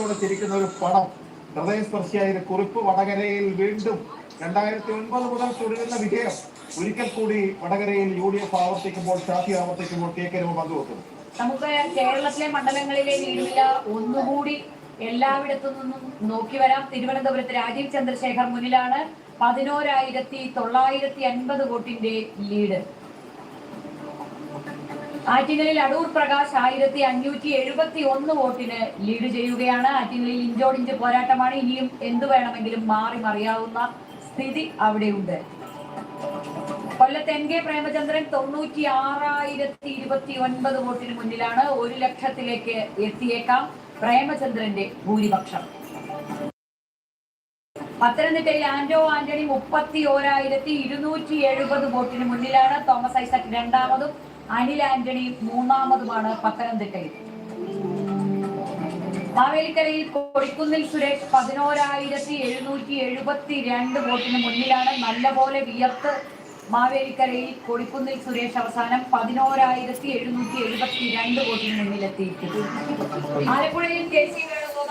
ോടെ ചിരിക്കുന്ന ഒരു പണം ഹൃദയസ്പർശിയായ കുറിപ്പ് വടകരയിൽ വീണ്ടും രണ്ടായിരത്തി ഒൻപത് മുതൽ തുടരുന്ന വിജയം. ഒരിക്കൽ കൂടി വടകരയിൽ യു ഡി എഫ് ആവർത്തിക്കുമ്പോൾ ഷാഫി ആവർത്തിക്കുമ്പോൾ കെ കെ രമ പങ്കുവെക്കുന്നു. നമുക്ക് കേരളത്തിലെ മണ്ഡലങ്ങളിലെ ലീഡുവില ഒന്നുകൂടി എല്ലായിടത്തു നിന്നും നോക്കി വരാം. തിരുവനന്തപുരത്ത് രാജീവ് ചന്ദ്രശേഖർ മുന്നിലാണ് പതിനോരായിരത്തി തൊള്ളായിരത്തി അൻപത് വോട്ടിന്റെ ലീഡ്. ആറ്റിങ്ങലിൽ അടൂർ പ്രകാശ് ആയിരത്തി അഞ്ഞൂറ്റി എഴുപത്തി ഒന്ന് വോട്ടിന് ലീഡ് ചെയ്യുകയാണ്. ആറ്റിങ്ങലിൽ ഇഞ്ചോടിഞ്ച് പോരാട്ടമാണ്. ഇനിയും എന്തു വേണമെങ്കിലും മാറി മറിയാവുന്ന സ്ഥിതി അവിടെയുണ്ട്. കൊല്ലത്ത് എൻ കെ പ്രേമചന്ദ്രൻ തൊണ്ണൂറ്റി ആറായിരത്തി ഇരുപത്തി ഒൻപത് വോട്ടിന് മുന്നിലാണ്. ഒരു ലക്ഷത്തിലേക്ക് എത്തിയേക്കാം പ്രേമചന്ദ്രന്റെ ഭൂരിപക്ഷം. പത്തനംതിട്ടയിൽ ആന്റോ ആന്റണി മുപ്പത്തി ഓരായിരത്തി ഇരുന്നൂറ്റി എഴുപത് വോട്ടിന് മുന്നിലാണ്. തോമസ് ഐസക് രണ്ടാമതും അനിൽ ആന്റണി മൂന്നാമതുമാണ് പത്തനംതിട്ടയിൽ. മാവേലിക്കരയിൽ കൊടിക്കുന്നിൽ സുരേഷ് പതിനോരായിരത്തി എഴുന്നൂറ്റി എഴുപത്തി രണ്ട് വോട്ടിന് മുന്നിലാണ്. നല്ലപോലെ വിയർത്ത് മാവേലിക്കരയിൽ കൊടിക്കുന്നിൽ സുരേഷ് അവസാനം പതിനോരായിരത്തി എഴുന്നൂറ്റി എഴുപത്തി രണ്ട് വോട്ടിന് മുന്നിലെത്തിയിരിക്കുന്നു. ആലപ്പുഴയിൽ കെ സി